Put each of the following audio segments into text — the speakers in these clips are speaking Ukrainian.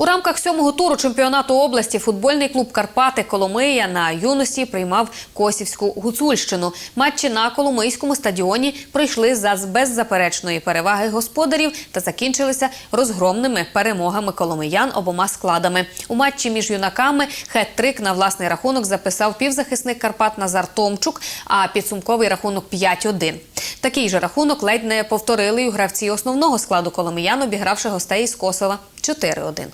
У рамках сьомого туру чемпіонату області футбольний клуб Карпати Коломия на юності приймав Косівську Гуцульщину. Матчі на Коломийському стадіоні пройшли за беззаперечної переваги господарів та закінчилися розгромними перемогами коломиян обома складами. У матчі між юнаками хет-трик на власний рахунок записав півзахисник Карпат Назар Томчук, а підсумковий рахунок 5-1. Такий же рахунок ледь не повторили й гравці основного складу коломиян, обігравши гостей із Косова 4-1.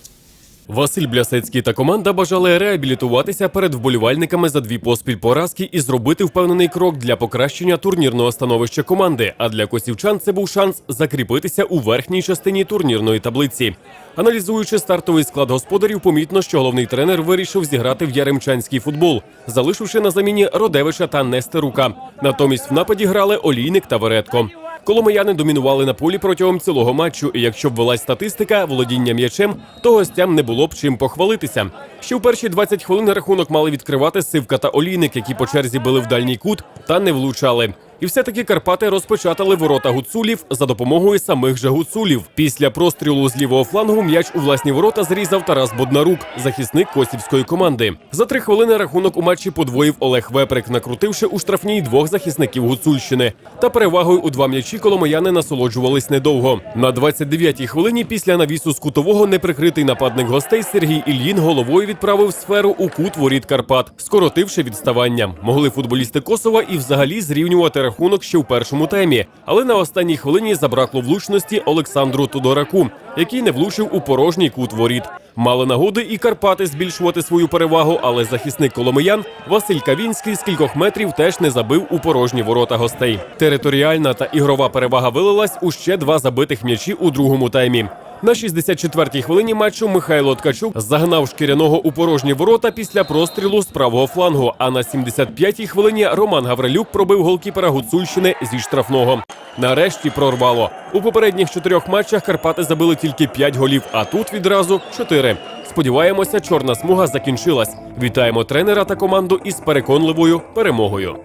Василь Блясецький та команда бажали реабілітуватися перед вболівальниками за дві поспіль поразки і зробити впевнений крок для покращення турнірного становища команди. А для косівчан це був шанс закріпитися у верхній частині турнірної таблиці. Аналізуючи стартовий склад господарів, помітно, що головний тренер вирішив зіграти в яремчанський футбол, залишивши на заміні Родевича та Нестерука. Натомість в нападі грали Олійник та Веретко. Коломияни домінували на полі протягом цілого матчу, і якщо б велась статистика володіння м'ячем, то гостям не було б чим похвалитися. Ще в перші 20 хвилин рахунок мали відкривати Сивка та Олійник, які по черзі били в дальній кут та не влучали. І все-таки Карпати розпечатали ворота гуцулів за допомогою самих же гуцулів. Після прострілу з лівого флангу м'яч у власні ворота зрізав Тарас Боднарук, захисник косівської команди. За три хвилини рахунок у матчі подвоїв Олег Веприк, накрутивши у штрафній двох захисників Гуцульщини. Та перевагою у два м'ячі коломияни насолоджувались недовго. На 29-й хвилині після навісу з кутового неприкритий нападник гостей Сергій Ільїн головою відправив сферу у кут воріт Карпат, скоротивши відставання. Могли футболісти Косова і взагалі зрівнювати рахунок ще в першому таймі. Але на останній хвилині забракло влучності Олександру Тодораку, який не влучив у порожній кут воріт. Мали нагоди і Карпати збільшувати свою перевагу, але захисник коломиян Василь Кавінський з кількох метрів теж не забив у порожні ворота гостей. Територіальна та ігрова перевага вилилась у ще два забитих м'ячі у другому таймі. На 64-й хвилині матчу Михайло Ткачук загнав шкіряного у порожні ворота після прострілу з правого флангу. А на 75-й хвилині Роман Гаврилюк пробив голкіпера Гуцульщини зі штрафного. Нарешті прорвало. У попередніх чотирьох матчах Карпати забили тільки 5 голів, а тут відразу 4. Сподіваємося, чорна смуга закінчилась. Вітаємо тренера та команду із переконливою перемогою.